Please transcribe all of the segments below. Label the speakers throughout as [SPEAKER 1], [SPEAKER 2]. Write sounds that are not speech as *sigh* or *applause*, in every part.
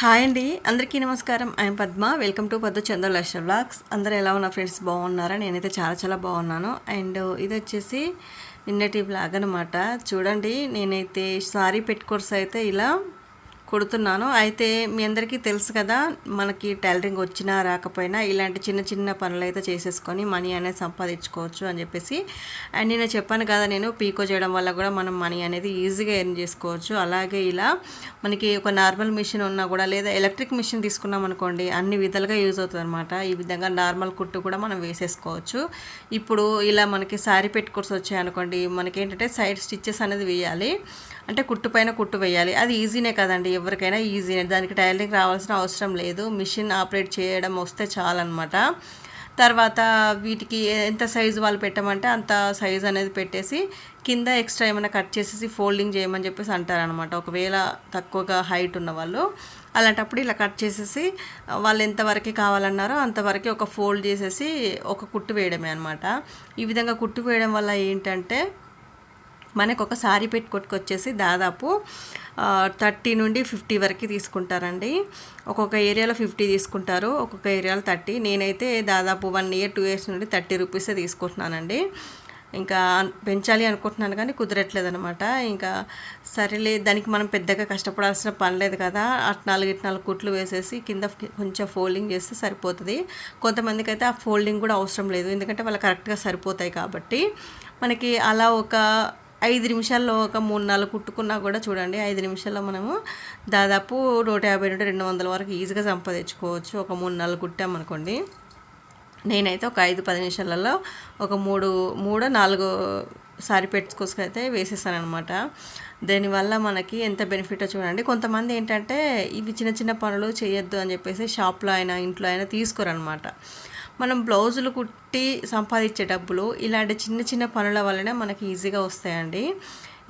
[SPEAKER 1] Hi అండి. అందరికీ నమస్కారం. I'm Padma. Welcome to Padma Chandra Laksha blogs. అందరూ ఎలా ఉన్నా ఫ్రెండ్స్? బాగున్నారా? నేనైతే చాలా చాలా బాగున్నాను. అండ్ ఇది వచ్చేసి నిన్నటి బ్లాగ్ అనమాట చూడండి నేనైతే సారీ పెట్టుకోర్స్ అయితే ఇలా కుడుతున్నాను. అయితే మీ అందరికీ తెలుసు కదా మనకి టైలరింగ్ వచ్చినా రాకపోయినా ఇలాంటి చిన్న చిన్న పనులు అయితే చేసేసుకొని మనీ అనేది సంపాదించుకోవచ్చు అని చెప్పేసి. అండ్ నేను చెప్పాను కదా నేను పీకో చేయడం వల్ల కూడా మనం మనీ అనేది ఈజీగా ఎర్న్ చేసుకోవచ్చు. అలాగే ఇలా మనకి ఒక నార్మల్ మిషన్ ఉన్నా కూడా లేదా ఎలక్ట్రిక్ మిషన్ తీసుకున్నాం అనుకోండి అన్ని విధాలుగా యూజ్ అవుతుంది అనమాట ఈ విధంగా నార్మల్ కుట్టు కూడా మనం వేసేసుకోవచ్చు. ఇప్పుడు ఇలా మనకి శారీ పెట్టుకోర్స్ వచ్చాయి అనుకోండి మనకి ఏంటంటే సైడ్ స్టిచ్చెస్ అనేది వేయాలి. అంటే కుట్టు పైన కుట్టు వేయాలి. అది ఈజీనే కదండి. ఎవరికైనా ఈజీనే దానికి టైలరింగ్ రావాల్సిన అవసరం లేదు. మిషన్ ఆపరేట్ చేయడం వస్తే చాలన్నమాట. తర్వాత వీటికి ఎంత సైజు వాళ్ళు పెట్టమంటే అంత సైజు అనేది పెట్టేసి కింద ఎక్స్ట్రా ఏమైనా కట్ చేసేసి ఫోల్డింగ్ చేయమని చెప్పేసి అంటారనమాట ఒకవేళ తక్కువగా హైట్ ఉన్న వాళ్ళు. అలాంటప్పుడు ఇలా కట్ చేసేసి వాళ్ళు ఎంతవరకు కావాలన్నారో అంతవరకు ఒక ఫోల్డ్ చేసేసి ఒక కుట్టు వేయడమే అనమాట ఈ విధంగా కుట్టు వేయడం వల్ల ఏంటంటే మనకు ఒక సారీ పెట్టుకొచ్చేసి దాదాపు థర్టీ నుండి ఫిఫ్టీ వరకు తీసుకుంటారండి. ఒక్కొక్క ఏరియాలో ఫిఫ్టీ తీసుకుంటారు ఒక్కొక్క ఏరియాలో థర్టీ. నేనైతే దాదాపు వన్ ఇయర్ టూ ఇయర్స్ నుండి థర్టీ రూపీసే తీసుకుంటున్నానండి. ఇంకా పెంచాలి అనుకుంటున్నాను కానీ కుదరట్లేదు అనమాట ఇంకా సరేలే దానికి మనం పెద్దగా కష్టపడాల్సిన పని లేదు కదా. అటు నాలుగు ఇటు నాలుగు కుట్లు వేసేసి కింద కొంచెం ఫోల్డింగ్ చేస్తే సరిపోతుంది. కొంతమందికి అయితే ఆ ఫోల్డింగ్ కూడా అవసరం లేదు. ఎందుకంటే వాళ్ళు కరెక్ట్గా సరిపోతాయి కాబట్టి. మనకి అలా ఒక ఐదు నిమిషాల్లో ఒక మూడు నాలుగు కుట్టుకున్నా కూడా చూడండి ఐదు నిమిషాల్లో మనము దాదాపు నూట యాభై నుండి రెండు వందల వరకు ఈజీగా సంపాదించుకోవచ్చు. ఒక మూడు నాలుగు కుట్టామనుకోండి నేనైతే ఒక ఐదు పది నిమిషాలలో ఒక మూడు మూడు నాలుగు సారీ పెట్టుకోసుకైతే వేసేసాను అనమాట దానివల్ల మనకి ఎంత బెనిఫిట్ చూడండి. కొంతమంది ఏంటంటే ఇవి చిన్న చిన్న పనులు చేయొద్దు అని చెప్పేసి షాప్లో అయినా ఇంట్లో అయినా తీసుకోరనమాట మనం బ్లౌజులు కుట్టి సంపాదించే డబ్బులు ఇలాంటి చిన్న చిన్న పనుల వల్లనే మనకి ఈజీగా వస్తాయండి.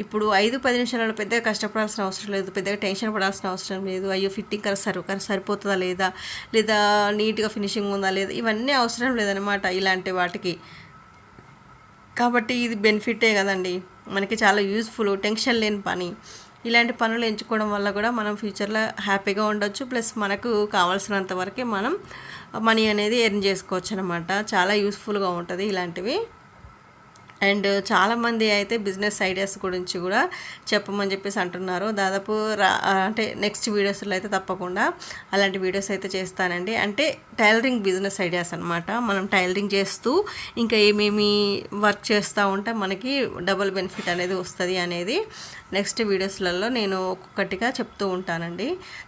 [SPEAKER 1] ఇప్పుడు ఐదు పది నిమిషాలలో పెద్దగా కష్టపడాల్సిన అవసరం లేదు పెద్దగా టెన్షన్ పడాల్సిన అవసరం లేదు అయ్యో ఫిట్టింగ్ కరెక్ట్ సరి కరెక్ట్ సరిపోతుందా లేదా లేదా నీట్గా ఫినిషింగ్ ఉందా లేదా ఇవన్నీ అవసరం లేదనమాట ఇలాంటి వాటికి. కాబట్టి ఇది బెనిఫిటే కదండి. మనకి చాలా యూస్ఫుల్ టెన్షన్ లేని పని. ఇలాంటి పనులు ఎంచుకోవడం వల్ల కూడా మనం ఫ్యూచర్లో హ్యాపీగా ఉండొచ్చు ప్లస్ మనకు కావాల్సినంత వరకే మనం మనీ అనేది ఎర్న్ చేసుకోవచ్చు అనమాట చాలా యూస్ఫుల్గా ఉంటుంది ఇలాంటివి. అండ్ చాలామంది అయితే బిజినెస్ ఐడియాస్ గురించి కూడా చెప్పమని చెప్పేసి అంటున్నారు. దాదాపు రా అంటే నెక్స్ట్ వీడియోస్లో అయితే తప్పకుండా అలాంటి వీడియోస్ అయితే చేస్తానండి. అంటే టైలరింగ్ బిజినెస్ ఐడియాస్ అనమాట మనం టైలరింగ్ చేస్తూ ఇంకా ఏమేమి వర్క్ చేస్తూ ఉంటే మనకి డబుల్ బెనిఫిట్ అనేది వస్తుంది అనేది నెక్స్ట్ వీడియోస్లలో నేను ఒక్కొక్కటిగా చెప్తూ ఉంటానండి.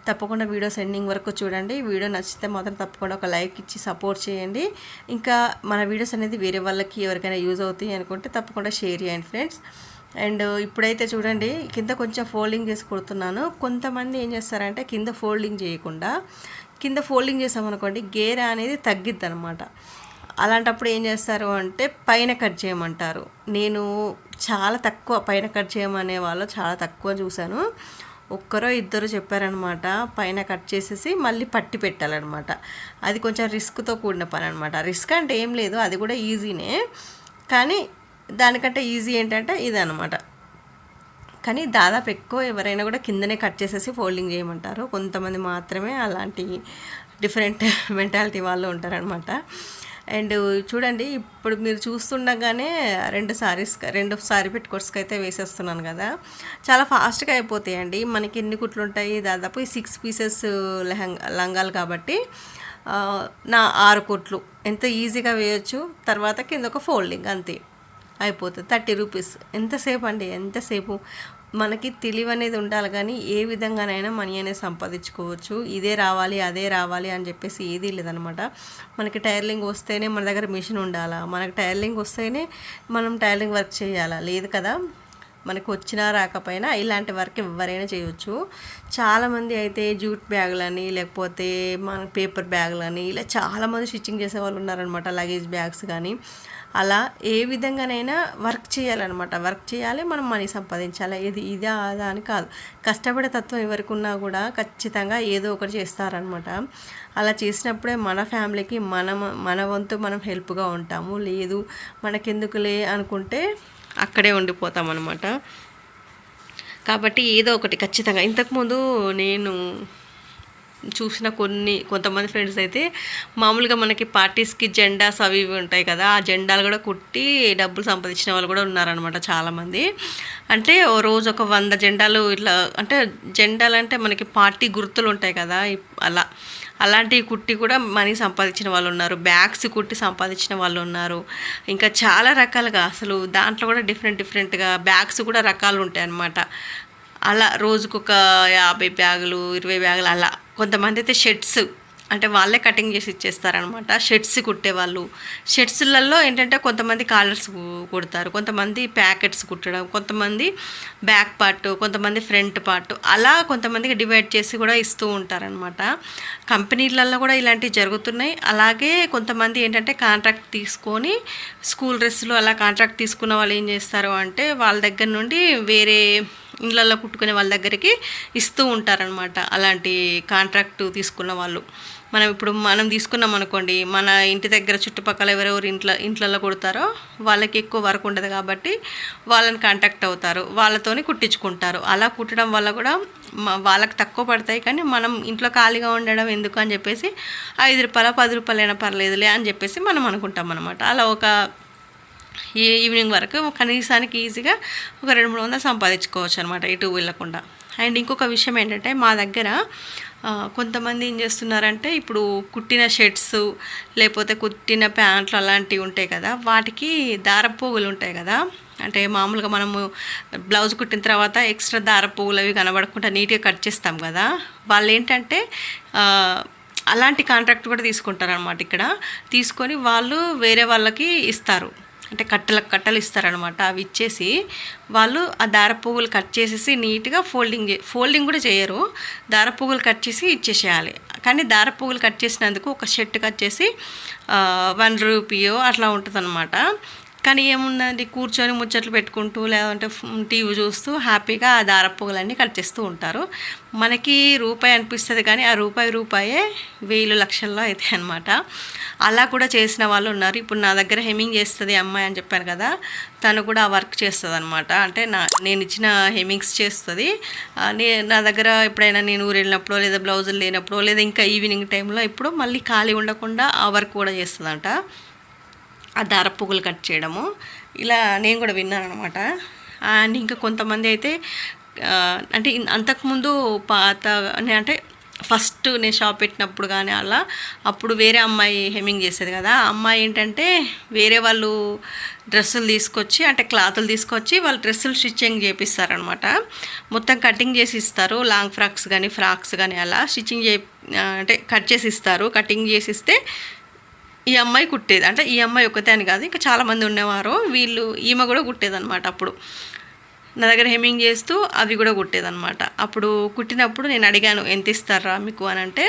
[SPEAKER 1] తప్పకుండా వీడియోస్ ఎండింగ్ వరకు చూడండి. వీడియో నచ్చితే మాత్రం తప్పకుండా ఒక లైక్ ఇచ్చి సపోర్ట్ చేయండి. ఇంకా మన వీడియోస్ అనేది వేరే వాళ్ళకి ఎవరికైనా యూజ్ అవుతాయి అనుకుంటే తప్పకుండా షేర్ చేయండి ఫ్రెండ్స్. అండ్ ఇప్పుడైతే చూడండి కింద కొంచెం ఫోల్డింగ్ చేసి కొడుతున్నాను. కొంతమంది ఏం చేస్తారంటే కింద ఫోల్డింగ్ చేయకుండా కింద ఫోల్డింగ్ చేసామనుకోండి గేర అనేది తగ్గిద్ది అనమాట అలాంటప్పుడు ఏం చేస్తారు అంటే పైన కట్ చేయమంటారు. నేను చాలా తక్కువ పైన కట్ చేయమనే వాళ్ళు చాలా తక్కువ చూశాను. ఒక్కరో ఇద్దరు చెప్పారనమాట పైన కట్ చేసేసి మళ్ళీ పట్టి పెట్టాలన్నమాట. అది కొంచెం రిస్క్తో కూడిన పని అనమాట రిస్క్ అంటే ఏం లేదు అది కూడా ఈజీనే. కానీ దానికంటే ఈజీ ఏంటంటే ఇది అనమాట కానీ దాదాపు ఎక్కువ ఎవరైనా కూడా కిందనే కట్ చేసేసి ఫోల్డింగ్ చేయమంటారు. కొంతమంది మాత్రమే అలాంటి డిఫరెంట్ మెంటాలిటీ *laughs* వాళ్ళు ఉంటారనమాట అండ్ చూడండి ఇప్పుడు మీరు చూస్తుండగానే రెండు సారీస్ రెండు సారీ పెట్టుకోర్స్కి అయితే వేసేస్తున్నాను కదా. చాలా ఫాస్ట్గా అయిపోతాయండి. మనకి ఎన్ని కుట్లు ఉంటాయి? దాదాపు ఈ సిక్స్ పీసెస్ లెహంగా లంగాలు కాబట్టి నా ఆరు కుట్లు. ఎంత ఈజీగా వేయచ్చు? తర్వాత కింద ఒక ఫోల్డింగ్ అంతే. అయిపోతుంది. Thirty rupees. ఎంతసేపు అండి? ఎంతసేపు మనకి తెలివి అనేది ఉండాలి కానీ ఏ విధంగానైనా మనీ అనేది సంపాదించుకోవచ్చు. ఇదే రావాలి అదే రావాలి అని చెప్పేసి ఏది లేదనమాట. మనకి టైర్లింగ్ వస్తేనే మన దగ్గర మిషన్ ఉండాలా? మనకి టైర్లింగ్ వస్తేనే మనం టైర్లింగ్ వర్క్ చేయాలా? లేదు కదా? మనకు వచ్చినా రాకపోయినా ఇలాంటి వర్క్ ఎవరైనా చేయొచ్చు. చాలామంది అయితే జూట్ బ్యాగులని లేకపోతే మన పేపర్ బ్యాగులని ఇలా చాలామంది స్టిచ్చింగ్ చేసే వాళ్ళు ఉన్నారనమాట. లగేజ్ బ్యాగ్స్ కానీ. అలా ఏ విధంగానైనా వర్క్ చేయాలన్నమాట. వర్క్ చేయాలి మనం మనీ సంపాదించాలి. ఇది ఇదా అదా అని కాదు. కష్టపడే తత్వం ఎవరికి ఉన్నా కూడా ఖచ్చితంగా ఏదో ఒకటి చేస్తారనమాట అలా చేసినప్పుడే మన ఫ్యామిలీకి మనం మన వంతు మనం హెల్ప్గా ఉంటాము. లేదు మనకెందుకులే అనుకుంటే అక్కడే ఉండిపోతాం అనమాట కాబట్టి ఏదో ఒకటి ఖచ్చితంగా. ఇంతకుముందు నేను చూసిన కొన్ని కొంతమంది ఫ్రెండ్స్ అయితే మామూలుగా మనకి పార్టీస్కి జెండాస్ అవి ఇవి ఉంటాయి కదా ఆ జెండాలు కూడా కుట్టి డబ్బులు సంపాదించిన వాళ్ళు కూడా ఉన్నారనమాట చాలామంది. అంటే ఓ రోజు ఒక వంద జెండాలు ఇట్లా అంటే జెండాలు అంటే మనకి పార్టీ గుర్తులు ఉంటాయి కదా అలా. అలాంటివి కుట్టి కూడా మనీ సంపాదించిన వాళ్ళు ఉన్నారు బ్యాగ్స్ కుట్టి సంపాదించిన వాళ్ళు ఉన్నారు. ఇంకా చాలా రకాలుగా అసలు దాంట్లో కూడా డిఫరెంట్ డిఫరెంట్గా బ్యాగ్స్ కూడా రకాలు ఉంటాయి అన్నమాట అలా రోజుకొక యాభై బ్యాగులు ఇరవై బ్యాగులు అలా. కొంతమంది అయితే షర్ట్స్ అంటే వాళ్ళే కటింగ్ చేసి ఇచ్చేస్తారనమాట. షర్ట్స్ కుట్టేవాళ్ళు. షర్ట్స్లలో ఏంటంటే కొంతమంది కాలర్స్ కుడతారు కొంతమంది ప్యాకెట్స్ కుట్టడం కొంతమంది బ్యాక్ పార్ట్ కొంతమంది ఫ్రంట్ పార్ట్ అలా కొంతమందికి డివైడ్ చేసి కూడా ఇస్తూ ఉంటారనమాట. కంపెనీలలో కూడా ఇలాంటివి జరుగుతున్నాయి. అలాగే కొంతమంది ఏంటంటే కాంట్రాక్ట్ తీసుకొని స్కూల్ డ్రెస్సులు అలా కాంట్రాక్ట్ తీసుకున్న వాళ్ళు ఏం చేస్తారు అంటే వాళ్ళ దగ్గర నుండి వేరే ఇళ్ళల్లో కుట్టుకునే వాళ్ళ దగ్గరికి ఇస్తూ ఉంటారనమాట అలాంటి కాంట్రాక్ట్ తీసుకున్న వాళ్ళు. మనం ఇప్పుడు మనం తీసుకున్నాం అనుకోండి మన ఇంటి దగ్గర చుట్టుపక్కల ఎవరెవరు ఇంట్లో ఇంట్లలో కుడతారో వాళ్ళకి ఎక్కువ వర్క్ ఉండదు కాబట్టి వాళ్ళని కాంటాక్ట్ అవుతారు. వాళ్ళతోని కుట్టించుకుంటారు. అలా కుట్టడం వల్ల కూడా వాళ్ళకి తక్కువ పడతాయి కానీ మనం ఇంట్లో ఖాళీగా ఉండడం ఎందుకు అని చెప్పేసి ఐదు రూపాయల పది రూపాయలైనా పర్లేదులే అని చెప్పేసి మనం అనుకుంటాం అనమాట అలా ఒక ఈ ఈవినింగ్ వరకు కనీసానికి ఈజీగా ఒక రెండు మూడు వందలు సంపాదించుకోవచ్చు అనమాట ఇటు వెళ్ళకుండా అండ్ ఇంకొక విషయం ఏంటంటే మా దగ్గర కొంతమంది ఏం చేస్తున్నారంటే ఇప్పుడు కుట్టిన షర్ట్స్ లేకపోతే కుట్టిన ప్యాంట్లు అలాంటివి ఉంటాయి కదా వాటికి దారపోగులు ఉంటాయి కదా. అంటే మామూలుగా మనము బ్లౌజ్ కుట్టిన తర్వాత ఎక్స్ట్రా దారపోగులు అవి కనబడకుండా నీట్గా కట్ చేస్తాం కదా. వాళ్ళు ఏంటంటే అలాంటి కాంట్రాక్ట్ కూడా తీసుకుంటారు అనమాట ఇక్కడ. తీసుకొని వాళ్ళు వేరే వాళ్ళకి ఇస్తారు. అంటే కట్టలకు కట్టలు ఇస్తారనమాట అవి ఇచ్చేసి వాళ్ళు ఆ దార పువ్వులు కట్ చేసేసి నీట్గా ఫోల్డింగ్ ఫోల్డింగ్ కూడా చేయరు. దార పువ్వులు కట్ చేసి ఇచ్చేసేయాలి. కానీ దార పువ్వులు కట్ చేసినందుకు ఒక షర్ట్ కట్ చేసి వన్ రూపీయో అట్లా ఉంటుందన్నమాట కానీ ఏముందండి? కూర్చొని ముచ్చట్లు పెట్టుకుంటూ లేదంటే టీవీ చూస్తూ హ్యాపీగా ఆ దారపుగలన్నీ కట్ చేస్తూ ఉంటారు. మనకి రూపాయి అనిపిస్తుంది కానీ ఆ రూపాయి రూపాయే వేలు లక్షల్లో అయితే అనమాట అలా కూడా చేసిన వాళ్ళు ఉన్నారు. ఇప్పుడు నా దగ్గర హెమింగ్ చేస్తుంది అమ్మాయి అని చెప్పాను కదా తను కూడా ఆ వర్క్ చేస్తుంది అనమాట అంటే నా నేను ఇచ్చిన హెమింగ్స్ చేస్తుంది. నే నా దగ్గర ఎప్పుడైనా నేను ఊరు వెళ్ళినప్పుడు లేదా బ్లౌజులు లేనప్పుడు లేదా ఇంకా ఈవినింగ్ టైంలో ఇప్పుడు మళ్ళీ ఖాళీ ఉండకుండా ఆ వర్క్ కూడా చేస్తుందంట. ఆ దార పువ్వులు కట్ చేయడము. ఇలా నేను కూడా విన్నాను అనమాట అండ్ ఇంకా కొంతమంది అయితే అంటే అంతకుముందు పాత అంటే ఫస్ట్ నేను షాప్ పెట్టినప్పుడు కానీ అలా అప్పుడు వేరే అమ్మాయి హెమ్మింగ్ చేసేది కదా. ఆ అమ్మాయి ఏంటంటే వేరే వాళ్ళు డ్రెస్సులు తీసుకొచ్చి అంటే క్లాతులు తీసుకొచ్చి వాళ్ళు డ్రెస్సులు స్టిచ్చింగ్ చేపిస్తారనమాట మొత్తం కటింగ్ చేసి ఇస్తారు. లాంగ్ ఫ్రాక్స్ కానీ ఫ్రాక్స్ కానీ అలా స్టిచ్చింగ్ చే అంటే కట్ చేసి ఇస్తారు. కటింగ్ చేసి ఇస్తే ఈ అమ్మాయి కుట్టేది. అంటే ఈ అమ్మాయి ఒక్కతే అని కాదు ఇంకా చాలామంది ఉండేవారు. వీళ్ళు ఈమె కూడా కుట్టేదన్నమాట అప్పుడు. నా దగ్గర హెమ్మింగ్ చేస్తూ అవి కూడా కుట్టేదన్నమాట. అప్పుడు కుట్టినప్పుడు నేను అడిగాను ఎంత ఇస్తారా మీకు? అని అంటే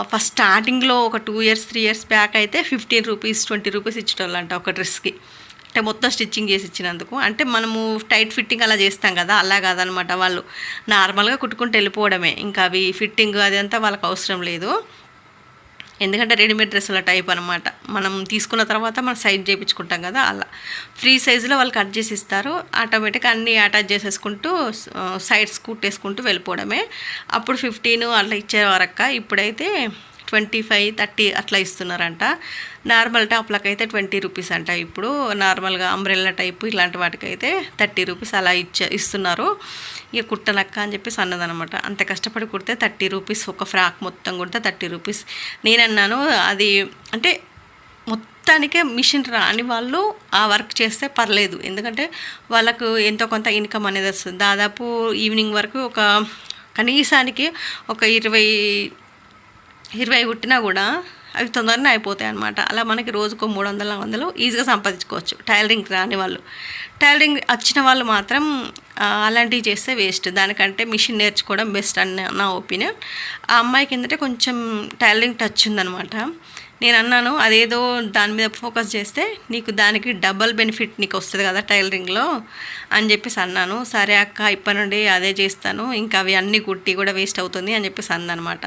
[SPEAKER 1] ఫస్ట్ స్టార్టింగ్లో ఒక two years three years back అయితే ఫిఫ్టీన్ రూపీస్ ట్వంటీ రూపీస్ ఇచ్చేటోళ్ళంట ఒక డ్రెస్కి అంటే మొత్తం స్టిచ్చింగ్ చేసి ఇచ్చినందుకు. అంటే మనము టైట్ ఫిట్టింగ్ అలా చేస్తాం కదా అలా కాదనమాట వాళ్ళు. నార్మల్గా కుట్టుకుంటూ వెళ్ళిపోవడమే. ఇంకా అవి ఫిట్టింగ్ అదంతా వాళ్ళకి అవసరం లేదు. ఎందుకంటే రెడీమేడ్ డ్రెస్సుల టైప్ అనమాట మనం తీసుకున్న తర్వాత మనం సైజ్ చేయించుకుంటాం కదా అలా. ఫ్రీ సైజులో వాళ్ళు కట్ చేసి ఇస్తారు ఆటోమేటిక్గా అన్నీ అటాచ్ చేసేసుకుంటూ సైడ్స్ కుట్టేసుకుంటూ వెళ్ళిపోవడమే. అప్పుడు ఫిఫ్టీన్ అట్లా ఇచ్చేవారక్క ఇప్పుడైతే ట్వంటీ ఫైవ్ థర్టీ అట్లా ఇస్తున్నారంట. నార్మల్ టాప్లకు అయితే ట్వంటీ రూపీస్ అంట. ఇప్పుడు నార్మల్గా అంబ్రెల్లా టైప్ ఇలాంటి వాటికైతే థర్టీ రూపీస్ అలా ఇచ్చే ఇస్తున్నారు. ఇక కుట్టనక్క అని చెప్పేసి అన్నదనమాట. అంత కష్టపడి కుడితే థర్టీ రూపీస్ ఒక ఫ్రాక్ మొత్తం కుడితే థర్టీ రూపీస్. నేనన్నాను అది అంటే మొత్తానికే మిషన్ రాని వాళ్ళు ఆ వర్క్ చేస్తే పర్లేదు. ఎందుకంటే వాళ్ళకు ఎంతో కొంత ఇన్కమ్ అనేది వస్తుంది. దాదాపు ఈవినింగ్ వరకు ఒక కనీసానికి ఒక ఇరవై ఇరవై కుట్టినా కూడా అవి తొందరనే అయిపోతాయి అనమాట అలా మనకి రోజుకు మూడు వందల నాలుగు వందలు ఈజీగా సంపాదించుకోవచ్చు. టైలరింగ్ రాని వాళ్ళు. టైలరింగ్ వచ్చిన వాళ్ళు మాత్రం అలాంటివి చేస్తే వేస్ట్ దానికంటే మిషన్ నేర్చుకోవడం బెస్ట్ అని నా ఒపీనియన్ ఆ అమ్మాయికి ఏంటంటే కొంచెం టైలరింగ్ టచ్ ఉందనమాట నేను అన్నాను అదేదో దాని మీద ఫోకస్ చేస్తే నీకు దానికి డబల్ బెనిఫిట్ నీకు వస్తుంది కదా టైలరింగ్లో అని చెప్పేసి అన్నాను. సరే అక్క ఇప్పటి నుండి అదే చేస్తాను. ఇంకా అవి అన్నీ కుట్టి కూడా వేస్ట్ అవుతుంది అని చెప్పేసి అందనమాట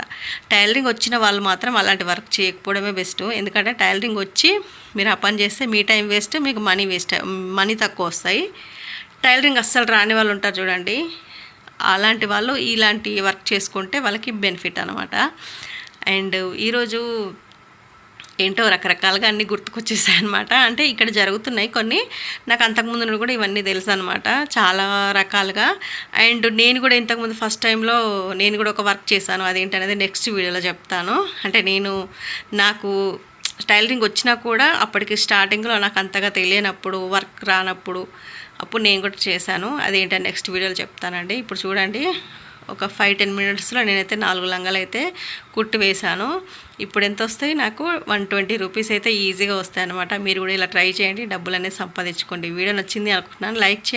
[SPEAKER 1] టైలరింగ్ వచ్చిన వాళ్ళు మాత్రం అలాంటి వర్క్ చేయకపోవడమే బెస్ట్. ఎందుకంటే టైలరింగ్ వచ్చి మీరు ఆ పని చేస్తే మీ టైం వేస్ట్ మీకు మనీ వేస్ట్ మనీ తక్కువ వస్తాయి. టైలరింగ్ అస్సలు రాని వాళ్ళు ఉంటారు చూడండి. అలాంటి వాళ్ళు ఇలాంటి వర్క్ చేసుకుంటే వాళ్ళకి బెనిఫిట్ అనమాట అండ్ ఈరోజు ఏంటో రకరకాలుగా అన్నీ గుర్తుకొచ్చేసాయి అనమాట అంటే ఇక్కడ జరుగుతున్నాయి కొన్ని. నాకు అంతకుముందు కూడా ఇవన్నీ తెలుసు అనమాట చాలా రకాలుగా. అండ్ నేను కూడా ఇంతకుముందు ఫస్ట్ టైంలో నేను కూడా ఒక వర్క్ చేశాను. అదేంటనేది నెక్స్ట్ వీడియోలో చెప్తాను. అంటే నేను నాకు టైలరింగ్ వచ్చినా కూడా అప్పటికి స్టార్టింగ్లో నాకు అంతగా తెలియనప్పుడు వర్క్ రానప్పుడు అప్పుడు నేను కూడా చేశాను. అదేంటని నెక్స్ట్ వీడియోలో చెప్తానండి. ఇప్పుడు చూడండి. ఒక ఫైవ్ టెన్ మినిట్స్లో నేనైతే నాలుగు లంగాలు అయితే కుట్టి వేశాను. ఇప్పుడు ఎంత వస్తాయి నాకు? వన్ ట్వంటీ రూపీస్ అయితే ఈజీగా వస్తాయి అనమాట మీరు కూడా ఇలా ట్రై చేయండి డబ్బులు అనేది సంపాదించుకోండి. వీడియో నచ్చింది అనుకుంటున్నాను లైక్ చేయండి.